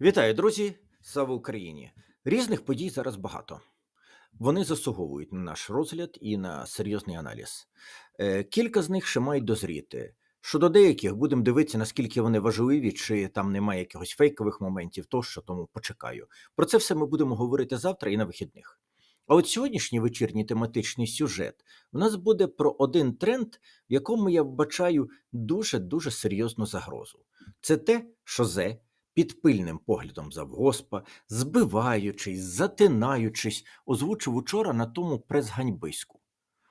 Вітаю, друзі! Слава Україні! Різних подій зараз багато. Вони заслуговують на наш розгляд і на серйозний аналіз. Е, Кілька з них ще мають дозріти. Щодо деяких будемо дивитися, наскільки вони важливі, чи там немає якихось фейкових моментів, тощо, тому почекаю. Про це все ми будемо говорити завтра і на вихідних. А от сьогоднішній вечірній тематичний сюжет у нас буде про один тренд, в якому я вбачаю дуже дуже серйозну загрозу. Це те, що зе під пильним поглядом завгоспа, збиваючись, затинаючись, озвучив учора на тому прес-ганьбиську.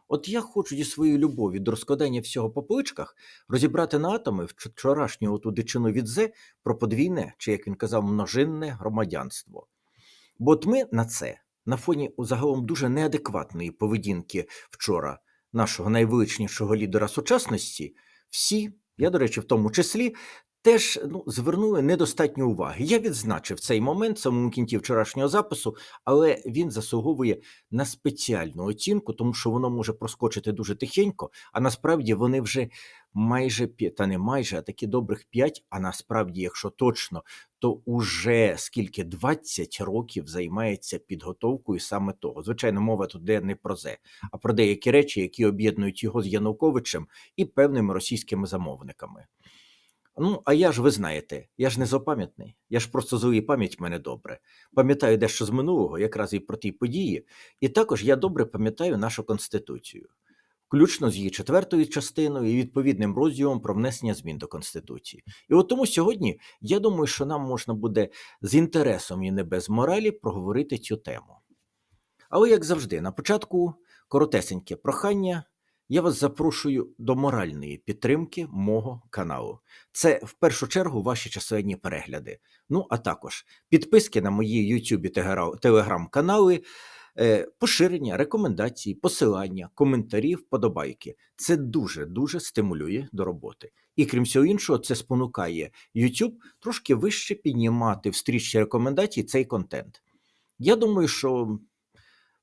От я хочу зі своєю любові до розкладання всього по поличках розібрати на атоми вчорашню оту дичину від зе про подвійне, чи як він казав, множинне громадянство. Бо от ми на це, на фоні загалом дуже неадекватної поведінки вчора нашого найвеличнішого лідера сучасності, всі, я, до речі, в тому числі, теж ну, звернули недостатньо уваги. Я відзначив цей момент в самому кінці вчорашнього запису, але він заслуговує на спеціальну оцінку, тому що воно може проскочити дуже тихенько, а насправді вони вже майже та не майже, а такі добрих п'ять, а насправді, якщо точно, то уже скільки 20 років займається підготовкою саме того. Звичайно, мова тут не про зе, а про деякі речі, які об'єднують його з Януковичем і певними російськими замовниками. Ну, а я ж ви знаєте, я ж не злопам'ятний, я ж просто злий пам'ять мене добре. Пам'ятаю дещо з минулого, якраз і про ті події, і також я добре пам'ятаю нашу конституцію, включно з її четвертою частиною і відповідним розділом про внесення змін до конституції. І от тому сьогодні я думаю, що нам можна буде з інтересом і не без моралі проговорити цю тему. Але як завжди, на початку коротесеньке прохання. Я вас запрошую до моральної підтримки мого каналу. Це в першу чергу ваші численні перегляди. Ну а також підписки на мої YouTube телеграм-канали, е, поширення, рекомендації, посилання, коментарі, вподобайки. Це дуже дуже стимулює до роботи. І крім всього іншого, це спонукає YouTube трошки вище піднімати в стрічці рекомендацій цей контент. Я думаю, що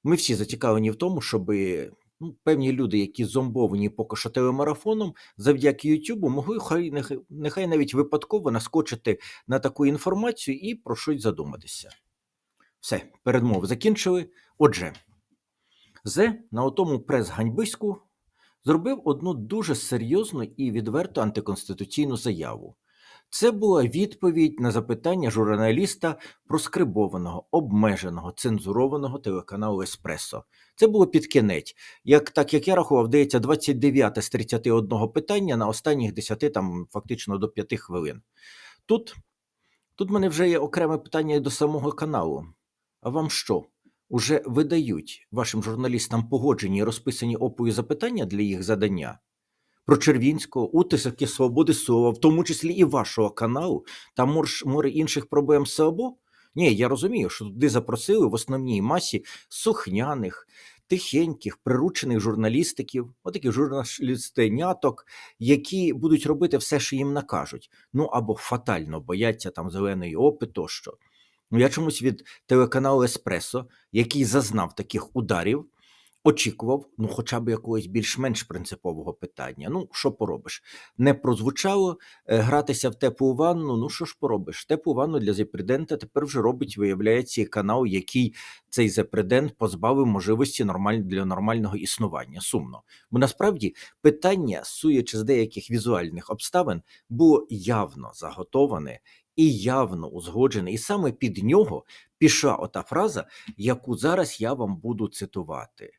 ми всі зацікавлені в тому, щоби ну, певні люди, які зомбовані поки що телемарафоном, завдяки Ютубу, могли хай нехай, навіть випадково наскочити на таку інформацію і про щось задуматися. Все, передмови закінчили. Отже, Зе на отому прес-ганьбиську зробив одну дуже серйозну і відверто антиконституційну заяву. Це була відповідь на запитання журналіста проскрибованого, обмеженого, цензурованого телеканалу Еспресо. Це було під кінець. Як так як я рахував, дається 29 з 31 питання на останніх 10, там фактично до 5 хвилин. Тут тут мене вже є окреме питання до самого каналу. А вам що? Уже видають вашим журналістам погоджені і розписані опою запитання для їх задання? Про Червінського, утиски свободи слова, в тому числі і вашого каналу, та море інших проблем САБО? Ні, я розумію, що туди запросили в основній масі сухняних, тихеньких, приручених журналістиків, отаких журналістеняток, які будуть робити все, що їм накажуть. Ну або фатально бояться там зеленої опи тощо. Ну я чомусь від телеканалу Еспресо, який зазнав таких ударів, очікував, ну, хоча б якогось більш-менш принципового питання. Ну, що поробиш? Не прозвучало е, гратися в теплу ванну. Ну, що ж поробиш? Теплу ванну для зепрезидента тепер вже робить, виявляється, канал, який цей зепрезидент позбавив можливості нормаль... для нормального існування. Сумно. Бо насправді питання, суючи з деяких візуальних обставин, було явно заготоване. І явно узгоджене, і саме під нього пішла ота фраза, яку зараз я вам буду цитувати.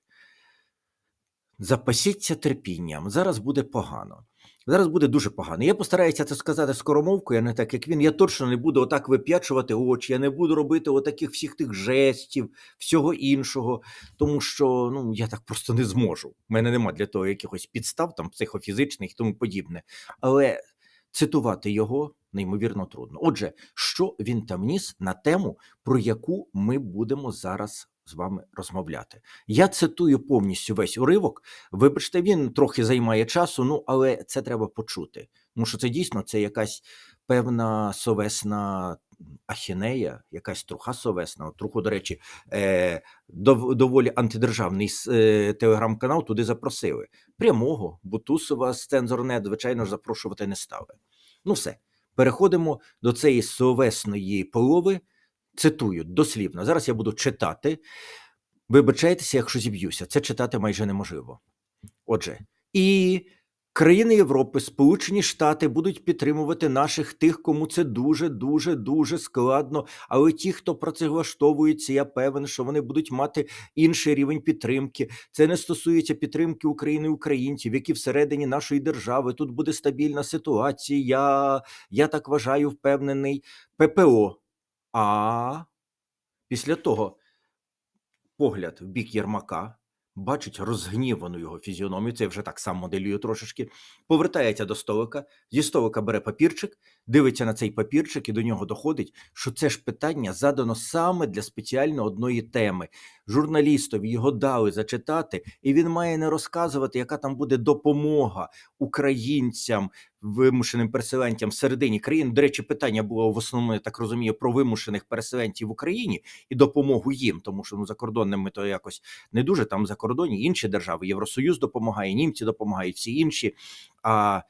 Запасіться терпінням, зараз буде погано. Зараз буде дуже погано. Я постараюся це сказати скоромовкою, а не так, як він. Я точно не буду отак вип'ячувати очі, я не буду робити отаких всіх тих жестів, всього іншого, тому що ну, я так просто не зможу. У мене нема для того якихось підстав, там психофізичних і тому подібне. Але цитувати його неймовірно трудно. Отже, що він там ніс на тему, про яку ми будемо зараз з вами розмовляти. Я цитую повністю весь уривок. Вибачте, він трохи займає часу, ну але це треба почути. Тому що це дійсно це якась певна совесна ахінея, якась труха совесна. Труху, до речі, е, дов, доволі антидержавний е, телеграм-канал туди запросили. Прямого Бутусова з цензорнет, звичайно ж, запрошувати не стали. Ну все. переходимо до цієї словесної полови. Цитую дослівно. Зараз я буду читати. Вибачайтеся, якщо зіб'юся. Це читати майже неможливо. Отже, і країни Європи, Сполучені Штати будуть підтримувати наших тих, кому це дуже, дуже, дуже складно. Але ті, хто про це влаштовується, я певен, що вони будуть мати інший рівень підтримки. Це не стосується підтримки України українців, які всередині нашої держави тут буде стабільна ситуація. Я, я так вважаю, впевнений. ППО. А після того погляд в бік Єрмака, бачить розгнівану його фізіономію, це вже так сам моделюю трошечки, повертається до столика, зі столика бере папірчик, дивиться на цей папірчик, і до нього доходить, що це ж питання задано саме для спеціально одної теми. Журналістові його дали зачитати, і він має не розказувати, яка там буде допомога українцям, вимушеним переселенцям всередині країни. До речі, питання було в основному, я так розумію, про вимушених переселенців в Україні і допомогу їм, тому що ну закордонними то якось не дуже там за кордоні інші держави. Євросоюз допомагає, німці допомагають, всі інші. А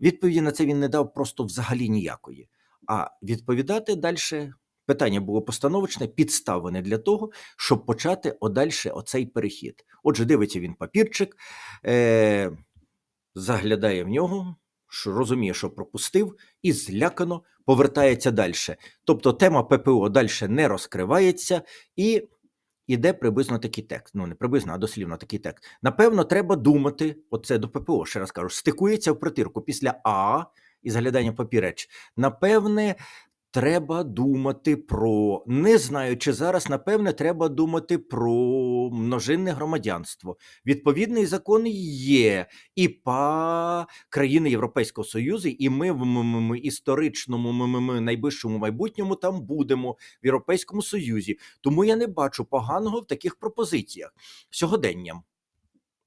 відповіді на це він не дав просто взагалі ніякої. А відповідати далі питання було постановочне, підставлене для того, щоб почати одальше оцей перехід. Отже, дивиться він папірчик, е- заглядає в нього, що розуміє, що пропустив, і злякано повертається далі. Тобто тема ППО далі не розкривається і. Іде приблизно такий текст. Ну, не приблизно, а дослівно такий текст. Напевно, треба думати, оце до ППО, ще раз кажу, стикується в притирку після А і заглядання папіреч. Напевне, треба думати про не знаю, чи зараз, напевне, треба думати про множинне громадянство. Відповідний закон є і па країни Європейського Союзу, і ми в історичному м- найближчому майбутньому там будемо в Європейському Союзі. Тому я не бачу поганого в таких пропозиціях сьогоденням.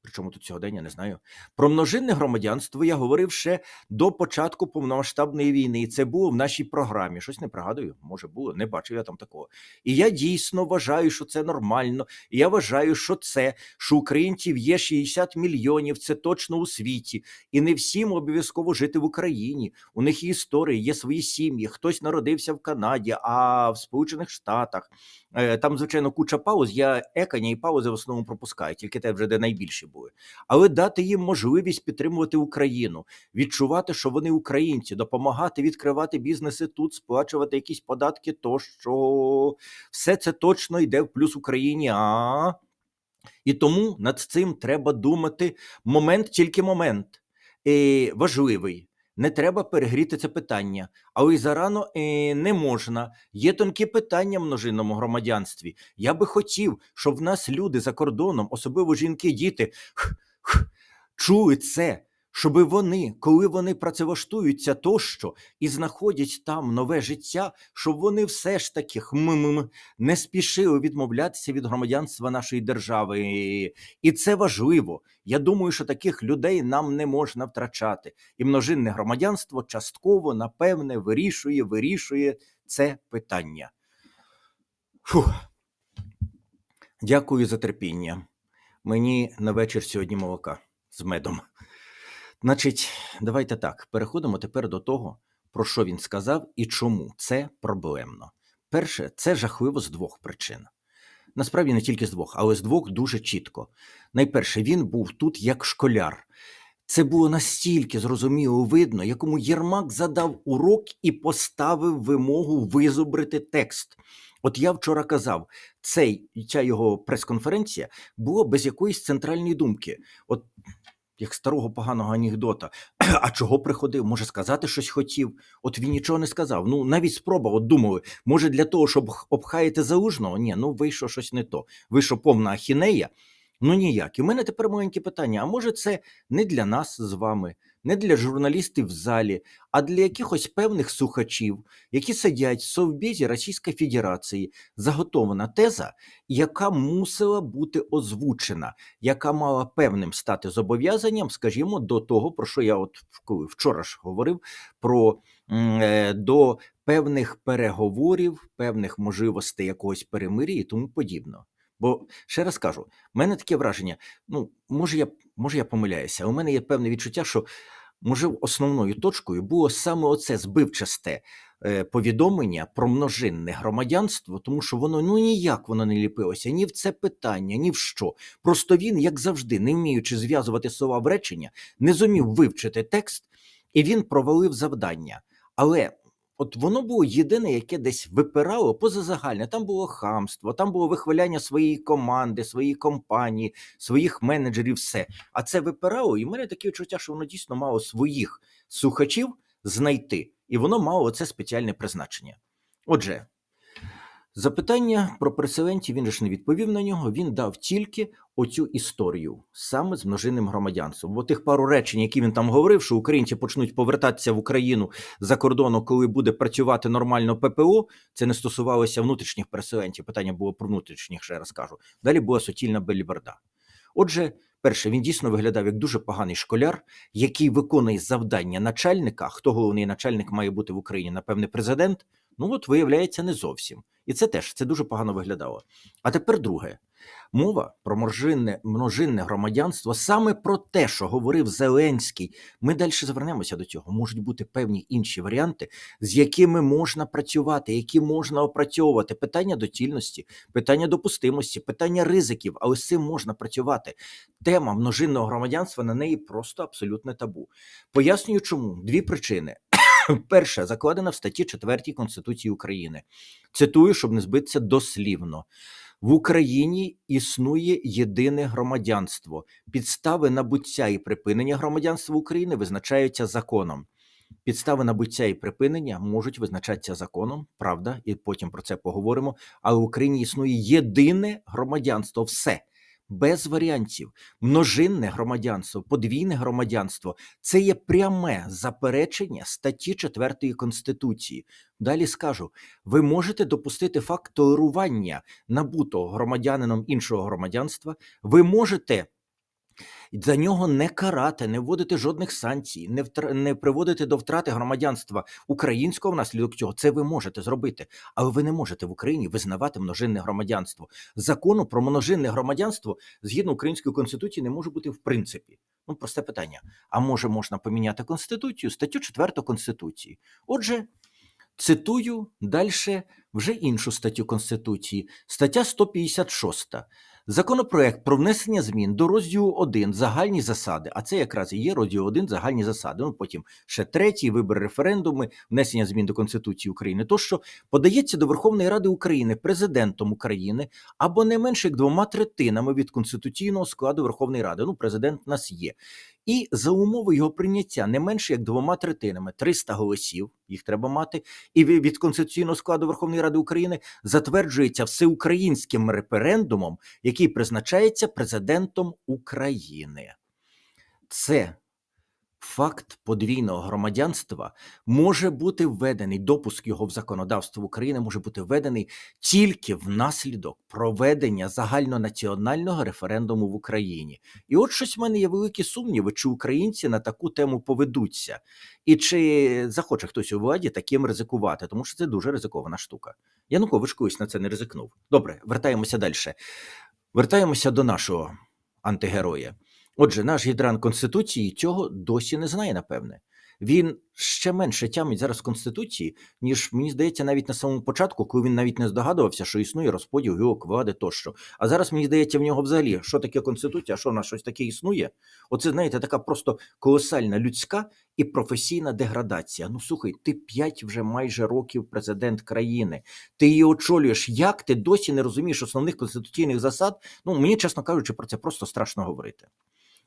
Причому тут сьогодення не знаю. Про множинне громадянство я говорив ще до початку повномасштабної війни, і це було в нашій програмі. Щось не пригадую, може було, не бачив я там такого. І я дійсно вважаю, що це нормально. І я вважаю, що це, що українців є 60 мільйонів, це точно у світі. І не всім обов'язково жити в Україні. У них є історії, є свої сім'ї. Хтось народився в Канаді, а в Сполучених Штатах. Е, Там, звичайно, куча пауз. Я екані і паузи в основному пропускаю, тільки те вже де найбільші були. Але дати їм можливість підтримувати Україну, відчувати, що вони українці, допомагати відкривати бізнеси тут, сплачувати якісь податки, тощо все це точно йде в плюс Україні. А і тому над цим треба думати. Момент, тільки момент і важливий. Не треба перегріти це питання, але й зарано е, не можна. Є тонкі питання в множинному громадянстві. Я би хотів, щоб в нас люди за кордоном, особливо жінки, діти, чули це, щоби вони, коли вони працевлаштуються тощо і знаходять там нове життя, щоб вони все ж таки хм-м-м, не спішили відмовлятися від громадянства нашої держави. І це важливо. Я думаю, що таких людей нам не можна втрачати. І множинне громадянство частково, напевне, вирішує, вирішує це питання. Фух. Дякую за терпіння. Мені на вечір сьогодні молока з медом. Значить, давайте так. Переходимо тепер до того, про що він сказав і чому це проблемно. Перше, це жахливо з двох причин. Насправді не тільки з двох, але з двох дуже чітко. Найперше, він був тут як школяр. Це було настільки зрозуміло видно, якому Єрмак задав урок і поставив вимогу визубрити текст. От я вчора казав, цей ця його прес-конференція була без якоїсь центральної думки. От як старого поганого анекдота. А чого приходив? Може сказати щось хотів? От він нічого не сказав. Ну навіть спроба, от думали, може для того, щоб обхаяти залужного? Ні, ну вийшло щось не то. Вийшов повна ахінея. Ну ніяк. І в мене тепер маленьке питання: а може, це не для нас з вами, не для журналістів в залі, а для якихось певних слухачів, які сидять в Совбезі Російської Федерації, заготована теза, яка мусила бути озвучена, яка мала певним стати зобов'язанням, скажімо, до того, про що я от вчора ж говорив, про е, до певних переговорів, певних можливостей якогось перемир'я і тому подібного. Бо ще раз кажу, в мене таке враження. Ну, може, я може я помиляюся, у мене є певне відчуття, що може, основною точкою було саме оце збивчасте е, повідомлення про множинне громадянство, тому що воно ну ніяк воно не ліпилося ні в це питання, ні в що. Просто він, як завжди, не вміючи зв'язувати слова в речення, не зумів вивчити текст, і він провалив завдання. Але от воно було єдине, яке десь випирало поза загальне. Там було хамство, там було вихваляння своєї команди, своєї компанії, своїх менеджерів, все. А це випирало, і в мене таке відчуття, що воно дійсно мало своїх слухачів знайти, і воно мало це спеціальне призначення. Отже, запитання про переселенців він ж не відповів на нього. Він дав тільки оцю історію саме з множинним громадянством. Бо тих пару речень, які він там говорив, що українці почнуть повертатися в Україну за кордону, коли буде працювати нормально ППО. Це не стосувалося внутрішніх переселенців. Питання було про внутрішніх, ще раз кажу. Далі була суцільна беліберда. Отже, перше, він дійсно виглядав як дуже поганий школяр, який виконує завдання начальника. Хто головний начальник має бути в Україні? Напевне, президент. Ну от виявляється, не зовсім. І це теж це дуже погано виглядало. А тепер друге. Мова про множинне, множинне громадянство саме про те, що говорив Зеленський. Ми далі звернемося до цього. Можуть бути певні інші варіанти, з якими можна працювати, які можна опрацьовувати. Питання доцільності, питання допустимості, питання ризиків, але з цим можна працювати. Тема множинного громадянства на неї просто абсолютне табу. Пояснюю, чому дві причини. Перша закладена в статті 4 Конституції України. Цитую, щоб не збитися дослівно. В Україні існує єдине громадянство. Підстави набуття і припинення громадянства України визначаються законом. Підстави набуття і припинення можуть визначатися законом, правда, і потім про це поговоримо. Але в Україні існує єдине громадянство, все без варіантів. Множинне громадянство, подвійне громадянство це є пряме заперечення статті 4 Конституції. Далі скажу: ви можете допустити факт толерування набутого громадянином іншого громадянства, ви можете. За нього не карати, не вводити жодних санкцій, не втр... не приводити до втрати громадянства українського внаслідок цього. Це ви можете зробити, але ви не можете в Україні визнавати множинне громадянство. Закону про множинне громадянство згідно української конституції не може бути в принципі. Ну, просте питання. А може можна поміняти конституцію, статтю 4 конституції? Отже, цитую далі вже іншу статтю Конституції, стаття 156. Законопроект про внесення змін до розділу 1 загальні засади, а це якраз і є розділ 1 загальні засади. Ну потім ще третій вибір референдуми, внесення змін до Конституції України. Тощо подається до Верховної Ради України президентом України або не менше як двома третинами від конституційного складу Верховної Ради. Ну, президент нас є. І за умови його прийняття не менше як двома третинами 300 голосів. Їх треба мати, і від конституційного складу Верховної Ради України затверджується всеукраїнським референдумом, який призначається президентом України. Це факт подвійного громадянства може бути введений, допуск його в законодавство України може бути введений тільки внаслідок проведення загальнонаціонального референдуму в Україні. І от щось в мене є великі сумніви, чи українці на таку тему поведуться, і чи захоче хтось у владі таким ризикувати, тому що це дуже ризикована штука. Янукович колись на це не ризикнув. Добре, вертаємося далі. Вертаємося до нашого антигероя. Отже, наш гідрант Конституції цього досі не знає, напевне. Він ще менше тямить зараз Конституції, ніж мені здається, навіть на самому початку, коли він навіть не здогадувався, що існує розподіл гілок влади тощо. А зараз мені здається, в нього взагалі що таке Конституція, що в нас щось таке існує. Оце, знаєте, така просто колосальна людська і професійна деградація. Ну слухай, ти п'ять вже майже років президент країни, ти її очолюєш. Як ти досі не розумієш основних конституційних засад? Ну мені, чесно кажучи, про це просто страшно говорити.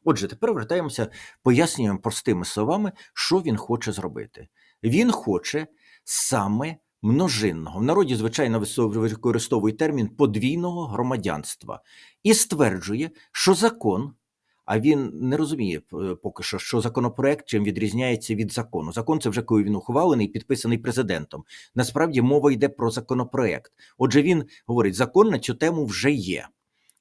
Отже, тепер вертаємося, пояснюємо простими словами, що він хоче зробити. Він хоче саме множинного. В народі, звичайно, використовує термін подвійного громадянства і стверджує, що закон. А він не розуміє е, поки що, що законопроект чим відрізняється від закону. Закон це вже коли він ухвалений, підписаний президентом. Насправді мова йде про законопроект. Отже, він говорить, закон на цю тему вже є.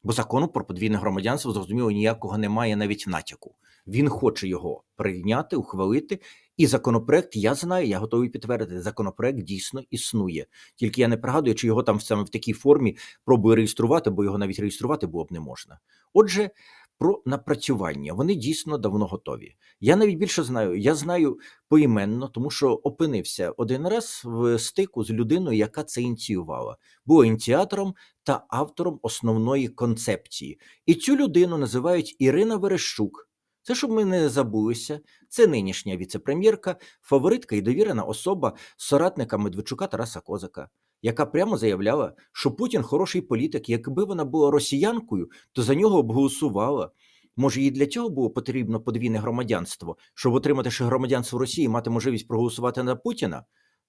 Бо закону про подвійне громадянство зрозуміло ніякого немає навіть натяку. Він хоче його прийняти, ухвалити. І законопроект, я знаю, я готовий підтвердити. Законопроект дійсно існує. Тільки я не пригадую, чи його там саме в такій формі пробує реєструвати, бо його навіть реєструвати було б не можна. Отже, про напрацювання. Вони дійсно давно готові. Я навіть більше знаю. Я знаю поіменно, тому що опинився один раз в стику з людиною, яка це ініціювала, була ініціатором та автором основної концепції. І цю людину називають Ірина Верещук. Це щоб ми не забулися. Це нинішня віцепрем'єрка, фаворитка і довірена особа соратника Медведчука Тараса Козака, яка прямо заявляла, що Путін хороший політик. Якби вона була росіянкою, то за нього б голосувала. Може, їй для цього було потрібно подвійне громадянство, щоб отримати ще громадянство Росії, і мати можливість проголосувати на Путіна?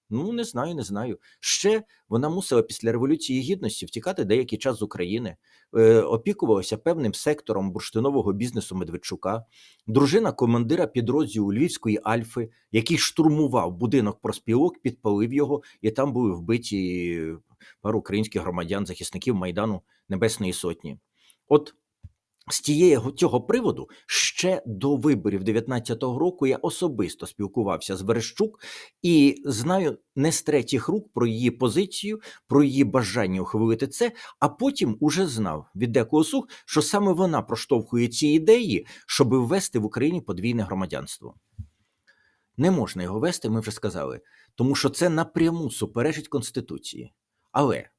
Ну, не знаю, не знаю. Ще вона мусила після Революції Гідності втікати деякий час з України, е, опікувалася певним сектором бурштинового бізнесу Медведчука, дружина командира підрозділу Львівської Альфи, який штурмував будинок проспілок, підпалив його, і там були вбиті пару українських громадян, захисників Майдану Небесної Сотні. От з тієї цього приводу ще до виборів 19-го року я особисто спілкувався з Верещук і знаю не з третіх рук про її позицію, про її бажання ухвалити це, а потім уже знав від декого сух, що саме вона проштовхує ці ідеї, щоб ввести в Україні подвійне громадянство. Не можна його вести, ми вже сказали, тому що це напряму суперечить Конституції. Але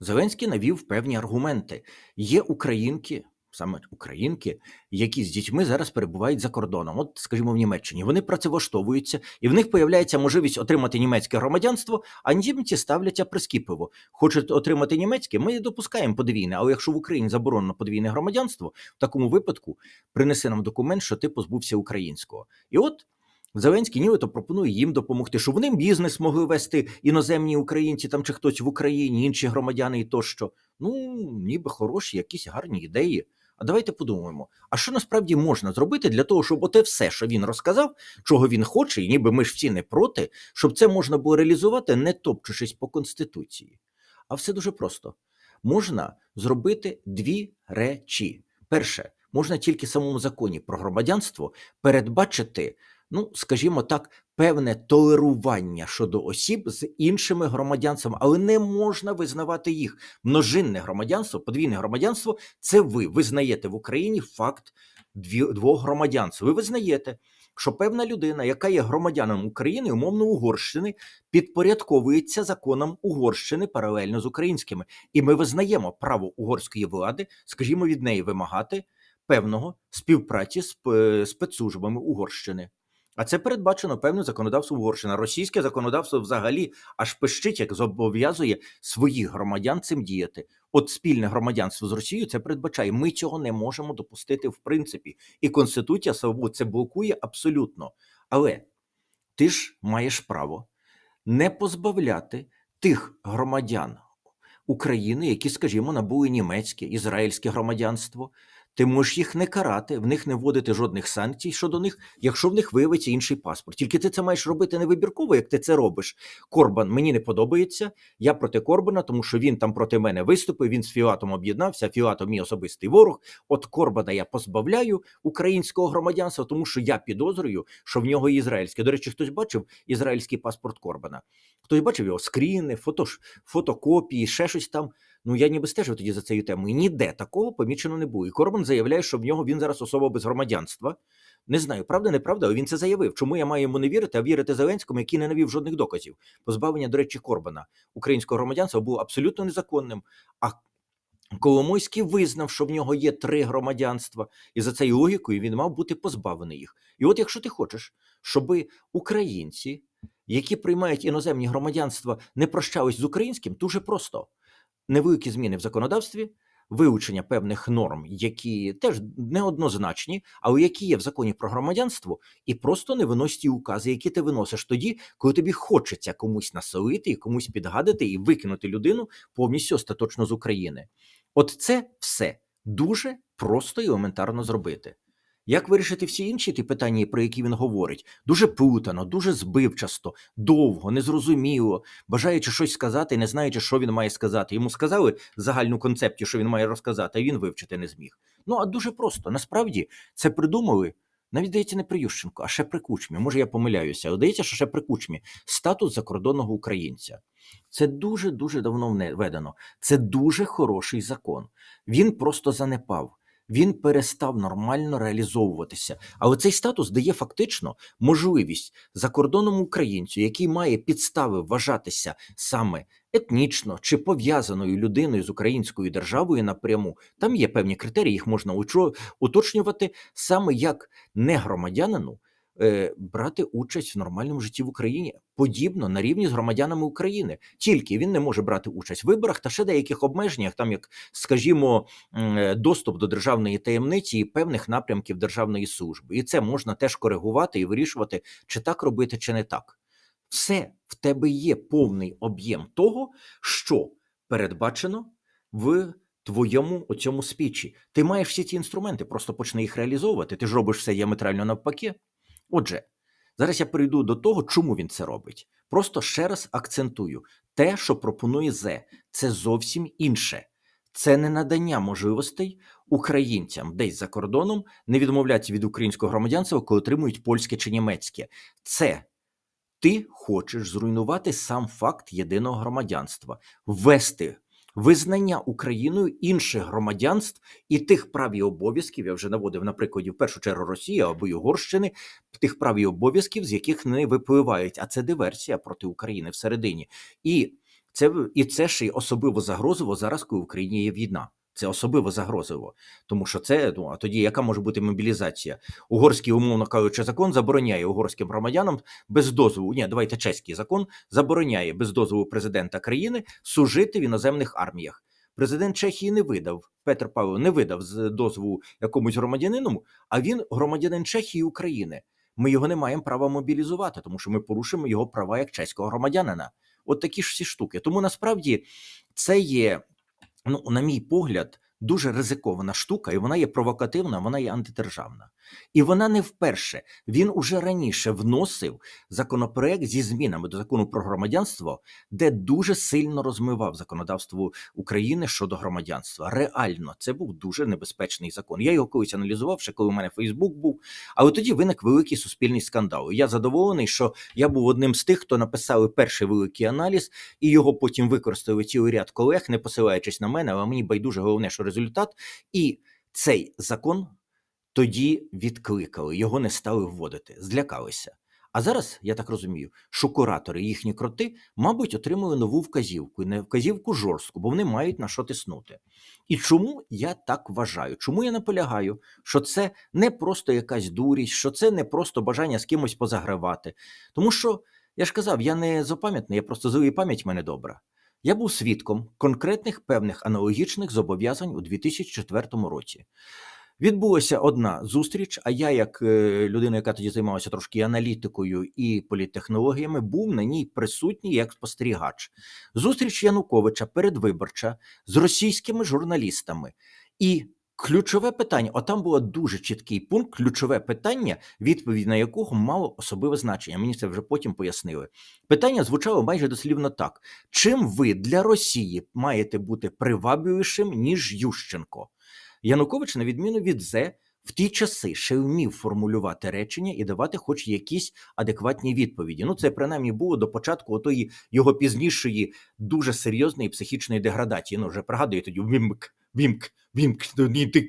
Зеленський навів певні аргументи. Є українки, саме українки, які з дітьми зараз перебувають за кордоном. От, скажімо, в Німеччині. Вони працевлаштовуються, і в них появляється можливість отримати німецьке громадянство, а німці ставляться прискіпливо. Хочуть отримати німецьке, ми допускаємо подвійне, але якщо в Україні заборонено подвійне громадянство, в такому випадку принеси нам документ, що ти позбувся українського. І от. Зеленський нібито пропонує їм допомогти, щоб вони бізнес могли вести іноземні українці там чи хтось в Україні, інші громадяни і тощо. Ну, ніби хороші, якісь гарні ідеї. А давайте подумаємо, а що насправді можна зробити для того, щоб оте все, що він розказав, чого він хоче, і ніби ми ж всі не проти, щоб це можна було реалізувати, не топчучись по конституції. А все дуже просто: можна зробити дві речі. Перше, можна тільки самому законі про громадянство передбачити, ну скажімо так, певне толерування щодо осіб з іншими громадянствами, але не можна визнавати їх. Множинне громадянство, подвійне громадянство це ви визнаєте в Україні факт двох громадянств. Ви визнаєте, що певна людина, яка є громадянином України, умовно Угорщини, підпорядковується законам Угорщини паралельно з українськими, і ми визнаємо право угорської влади, скажімо, від неї вимагати певного співпраці з е, спецслужбами Угорщини. А це передбачено певне законодавство Угорщина. Російське законодавство взагалі аж пищить, як зобов'язує своїх громадян цим діяти. От спільне громадянство з Росією це передбачає. Ми цього не можемо допустити в принципі. І Конституція Свобод це блокує абсолютно. Але ти ж маєш право не позбавляти тих громадян України, які, скажімо, набули німецьке, ізраїльське громадянство. Ти можеш їх не карати, в них не вводити жодних санкцій щодо них, якщо в них виявиться інший паспорт. Тільки ти це маєш робити не вибірково, як ти це робиш. Корбан мені не подобається. Я проти Корбана, тому що він там проти мене виступив. Він з Фіатом об'єднався. Фіатом мій особистий ворог. От Корбана я позбавляю українського громадянства, тому що я підозрюю, що в нього ізраїльське. До речі, хтось бачив ізраїльський паспорт Корбана. Хтось бачив його скріни, фото, фотокопії, ще щось там. Ну я ніби стежив тоді за цією темою. Ніде такого помічено не було. І Корбан заявляє, що в нього він зараз особа без громадянства. Не знаю, правда, неправда, але він це заявив. Чому я маю йому не вірити, а вірити Зеленському, який не навів жодних доказів? Позбавлення, до речі, Корбана українського громадянства було абсолютно незаконним. А Коломойський визнав, що в нього є три громадянства, і за цією логікою він мав бути позбавлений їх. І от якщо ти хочеш, щоб українці, які приймають іноземні громадянства, не прощались з українським, дуже просто невеликі зміни в законодавстві, вивчення певних норм, які теж неоднозначні, але які є в законі про громадянство, і просто не винось ті укази, які ти виносиш тоді, коли тобі хочеться комусь населити і комусь підгадити і викинути людину повністю остаточно з України. От це все дуже просто і елементарно зробити. Як вирішити всі інші ті питання, про які він говорить? Дуже плутано, дуже збивчасто, довго, незрозуміло, бажаючи щось сказати, не знаючи, що він має сказати. Йому сказали загальну концепцію, що він має розказати, а він вивчити не зміг. Ну а дуже просто. Насправді це придумали. Навіть здається, не при Ющенку, а ще при кучмі. Може, я помиляюся, але здається, що ще при кучмі статус закордонного українця. Це дуже дуже давно введено. Це дуже хороший закон. Він просто занепав. Він перестав нормально реалізовуватися. Але цей статус дає фактично можливість закордонному українцю, який має підстави вважатися саме етнічно чи пов'язаною людиною з українською державою напряму. Там є певні критерії, їх можна уточнювати саме як не громадянину. Е, Брати участь в нормальному житті в Україні подібно на рівні з громадянами України, тільки він не може брати участь в виборах та ще деяких обмеженнях, там як, скажімо, е, доступ до державної таємниці і певних напрямків державної служби. І це можна теж коригувати і вирішувати, чи так робити, чи не так. Все в тебе є повний об'єм того, що передбачено в твоєму оцьому спічі. Ти маєш всі ці інструменти, просто почни їх реалізовувати. Ти ж робиш все діаметрально навпаки. Отже, зараз я перейду до того, чому він це робить. Просто ще раз акцентую: те, що пропонує ЗЕ, це зовсім інше. Це не надання можливостей українцям десь за кордоном не відмовлятися від українського громадянства, коли отримують польське чи німецьке. Це ти хочеш зруйнувати сам факт єдиного громадянства, ввести визнання Україною інших громадянств і тих прав і обов'язків, я вже наводив на прикладі в першу чергу Росії або Угорщини, тих прав і обов'язків, з яких не випливають. А це диверсія проти України всередині. І це і це ще й особливо загрозливо зараз, коли в Україні є війна. Це особливо загрозливо, тому що це ну а тоді яка може бути мобілізація? Угорський, умовно кажучи, закон забороняє угорським громадянам без дозволу. Ні, давайте чеський закон забороняє без дозволу президента країни служити в іноземних арміях. Президент Чехії не видав Петр Павло не видав з дозволу якомусь громадянину, а він громадянин Чехії України. Ми його не маємо права мобілізувати, тому що ми порушимо його права як чеського громадянина. От такі ж всі штуки. Тому насправді це є, ну, на мій погляд, дуже ризикована штука, і вона є провокативна, вона є антидержавна. І вона не вперше. Він уже раніше вносив законопроект зі змінами до закону про громадянство, де дуже сильно розмивав законодавство України щодо громадянства. Реально, це був дуже небезпечний закон. Я його колись аналізував, ще коли у мене Фейсбук був. Але тоді виник великий суспільний скандал. Я задоволений, що я був одним з тих, хто написали перший великий аналіз, і його потім використали цілий ряд колег, не посилаючись на мене, але мені байдуже головне, що результат. І цей закон тоді відкликали, його не стали вводити, злякалися. А зараз, я так розумію, що куратори, їхні кроти, мабуть, отримали нову вказівку, не вказівку жорстку, бо вони мають на що тиснути. І чому я так вважаю? Чому я наполягаю, що це не просто якась дурість, що це не просто бажання з кимось позагравати? Тому що, я ж казав, я не зопам'ятний, я просто злий пам'ять мене добра. Я був свідком конкретних певних аналогічних зобов'язань у 2004 році. Відбулася одна зустріч. А я, як е, людина, яка тоді займалася трошки аналітикою і політтехнологіями, був на ній присутній як спостерігач. Зустріч Януковича передвиборча з російськими журналістами. І ключове питання: отам було дуже чіткий пункт, ключове питання, відповідь на якого мало особливе значення. Мені це вже потім пояснили. Питання звучало майже дослівно так: чим ви для Росії маєте бути привабливішим, ніж Ющенко? Янукович, на відміну від Зе, в ті часи ще вмів формулювати речення і давати хоч якісь адекватні відповіді. Ну, це принаймні було до початку отої його пізнішої дуже серйозної психічної деградації. Ну, вже пригадую тоді вімк, вімк, вімк,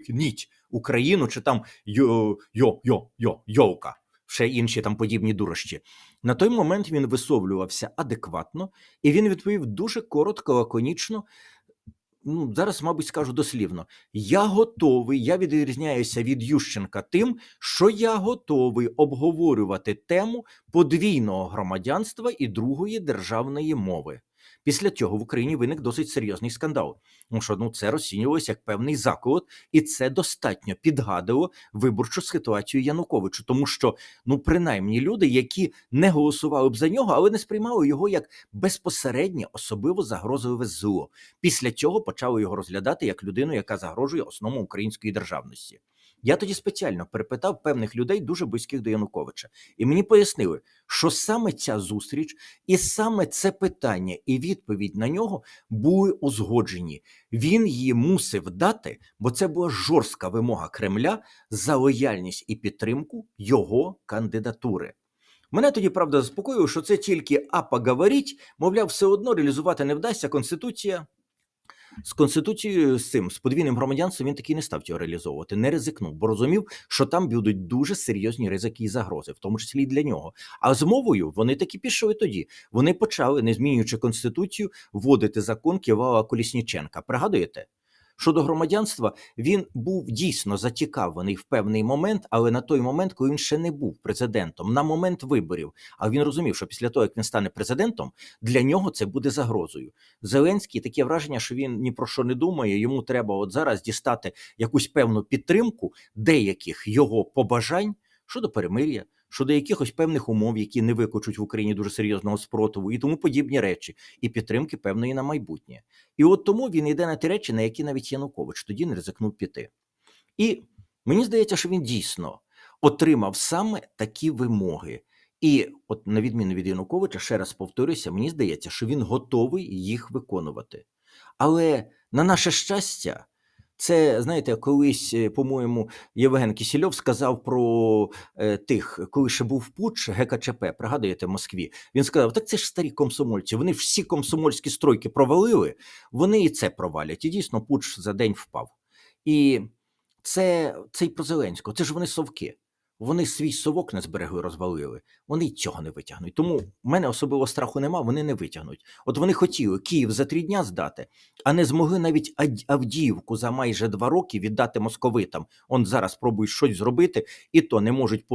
ніть Україну чи там йо, йо, йо, йо. Ще інші там подібні дурощі. На той момент він висловлювався адекватно, і він відповів дуже коротко, лаконічно, ну зараз, мабуть, скажу дослівно: я готовий, я відрізняюся від Ющенка тим, що я готовий обговорювати тему подвійного громадянства і другої державної мови. Після цього в Україні виник досить серйозний скандал. Тому що ну це розцінювалося як певний заколот, і це достатньо підгадувало виборчу ситуацію Януковичу, тому що ну принаймні люди, які не голосували б за нього, але не сприймали його як безпосереднє особливо загрозливе зло. Після цього почали його розглядати як людину, яка загрожує основам української державності. Я тоді спеціально перепитав певних людей, дуже близьких до Януковича, і мені пояснили, що саме ця зустріч і саме це питання і відповідь на нього були узгоджені. Він її мусив дати, бо це була жорстка вимога Кремля за лояльність і підтримку його кандидатури. Мене тоді правда заспокоїло, що це тільки а поговоріть, мовляв, все одно реалізувати не вдасться Конституція. З конституцією з цим з подвійним громадянством він таки не став цього реалізовувати, не ризикнув, бо розумів, що там будуть дуже серйозні ризики і загрози, в тому числі і для нього. А з мовою вони таки пішли тоді. Вони почали, не змінюючи конституцію, вводити закон Ківала Колісніченка. Пригадуєте? Щодо громадянства, він був дійсно зацікавлений в певний момент, але на той момент, коли він ще не був президентом, на момент виборів. А він розумів, що після того, як він стане президентом, для нього це буде загрозою. Зеленський таке враження, що він ні про що не думає. Йому треба от зараз дістати якусь певну підтримку деяких його побажань щодо перемир'я, щодо якихось певних умов, які не викличуть в Україні дуже серйозного спротиву, і тому подібні речі, і підтримки певної на майбутнє. І от тому він йде на ті речі, на які навіть Янукович тоді не ризикнув піти. І мені здається, що він дійсно отримав саме такі вимоги. І, от, на відміну від Януковича, ще раз повторюся, мені здається, що він готовий їх виконувати. Але на наше щастя, це знаєте, колись, е, по-моєму, Євген Кісільов сказав про е, тих, коли ще був путч ГКЧП, пригадуєте, в Москві. Він сказав: так це ж старі комсомольці. Вони всі комсомольські стройки провалили, вони і це провалять. І дійсно, путч за день впав. І це, це й про Зеленського, це ж вони совки. Вони свій совок не зберегли, розвалили. Вони й цього не витягнуть. Тому в мене особливо страху нема, вони не витягнуть. От вони хотіли Київ за три дня здати, а не змогли навіть Авдіївку за майже два роки віддати московитам. Он зараз пробують щось зробити, і то не можуть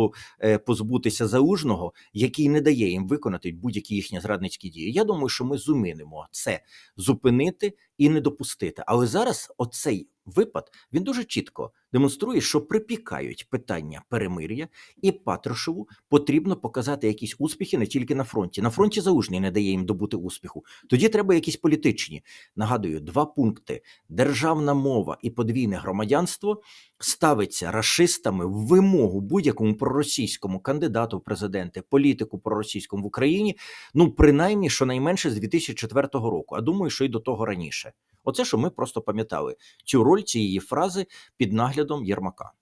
е, позбутися залужного, який не дає їм виконати будь-які їхні зрадницькі дії. Я думаю, що ми зумінимо це зупинити і не допустити. Але зараз оцей випад він дуже чітко демонструє, що припікають питання перемир'я, і Патрушеву потрібно показати якісь успіхи не тільки на фронті. На фронті залужний не дає їм добути успіху. Тоді треба якісь політичні. Нагадую, два пункти: державна мова і подвійне громадянство ставиться рашистами в вимогу будь-якому проросійському кандидату в президенти, політику проросійському в Україні. Ну принаймні, щонайменше з 2004 року. А думаю, що й до того раніше. Оце що ми просто пам'ятали цю роль цієї фрази під наглядом Єрмака.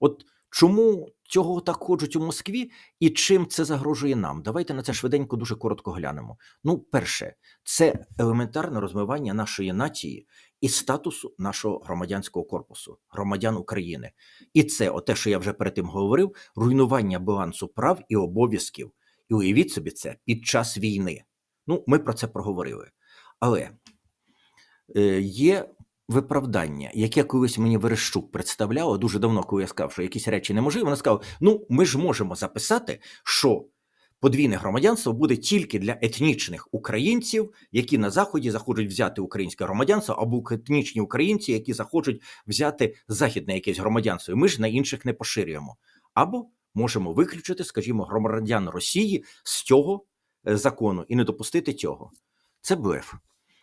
От чому цього так хочуть у Москві і чим це загрожує нам? Давайте на це швиденько дуже коротко глянемо. Ну, перше, це елементарне розмивання нашої нації і статусу нашого громадянського корпусу, громадян України. І це, оте, що я вже перед тим говорив, руйнування балансу прав і обов'язків. І уявіть собі це під час війни. Ну, ми про це проговорили. Але є виправдання, яке колись мені Верещук представляла дуже давно, коли я сказав, що якісь речі неможливі. Вона сказала: ну, ми ж можемо записати, що подвійне громадянство буде тільки для етнічних українців, які на заході захочуть взяти українське громадянство, або етнічні українці, які захочуть взяти західне якесь громадянство. І ми ж на інших не поширюємо. Або можемо виключити, скажімо, громадян Росії з цього е, закону і не допустити цього. Це блеф.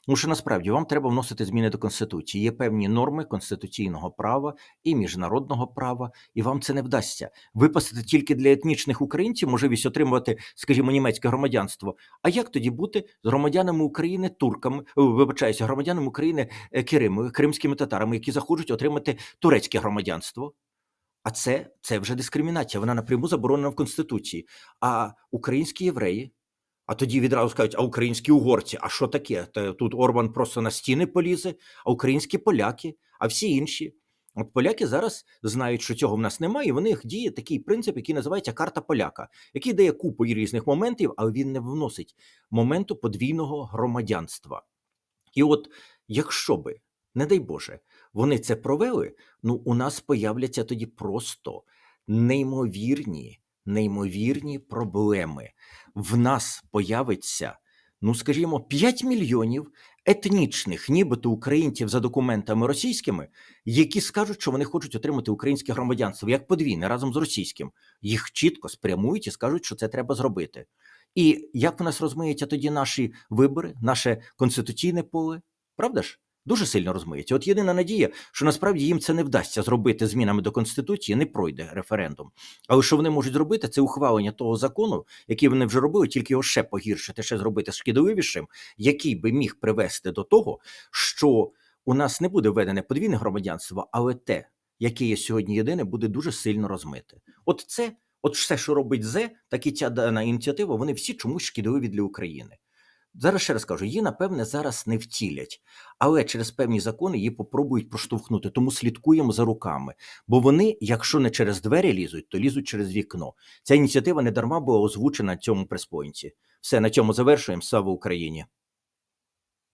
Тому що насправді вам треба вносити зміни до конституції. Є певні норми конституційного права і міжнародного права, і вам це не вдасться. Випасти тільки для етнічних українців можливість отримувати, скажімо, німецьке громадянство. А як тоді бути з громадянами України, турками, вибачаюся, громадянами України е, кримськими татарами, які захочуть отримати турецьке громадянство? А це, це вже дискримінація. Вона напряму заборонена в конституції. А українські євреї. А тоді відразу скажуть, а українські угорці, а що таке? Та Тут Орбан просто на стіни полізе, а українські поляки, а всі інші. От поляки зараз знають, що цього в нас немає, і в них діє такий принцип, який називається карта поляка, який дає купу різних моментів, але він не вносить моменту подвійного громадянства. І от якщо би, не дай Боже, вони це провели, ну у нас появляться тоді просто неймовірні, неймовірні проблеми. В нас появиться, ну скажімо, 5 мільйонів етнічних, нібито українців за документами російськими, які скажуть, що вони хочуть отримати українське громадянство як подвійне разом з російським. Їх чітко спрямують і скажуть, що це треба зробити. І як в нас розмиються тоді наші вибори, наше конституційне поле, правда ж? Дуже сильно розмиється. От єдина надія, що насправді їм це не вдасться зробити змінами до конституції, не пройде референдум. Але що вони можуть зробити, це ухвалення того закону, який вони вже робили, тільки його ще погіршити, ще зробити шкідливішим, який би міг привести до того, що у нас не буде введене подвійне громадянство, але те, яке є сьогодні єдине, буде дуже сильно розмите. От це, от все, що робить зе, так і ця дана ініціатива, вони всі чомусь шкідливі для України. Зараз ще раз кажу, її, напевне, зараз не втілять, але через певні закони її попробують проштовхнути. Тому слідкуємо за руками. Бо вони, якщо не через двері лізуть, то лізуть через вікно. Ця ініціатива не дарма була озвучена на цьому преспойнті. Все на цьому завершуємо. Слава Україні!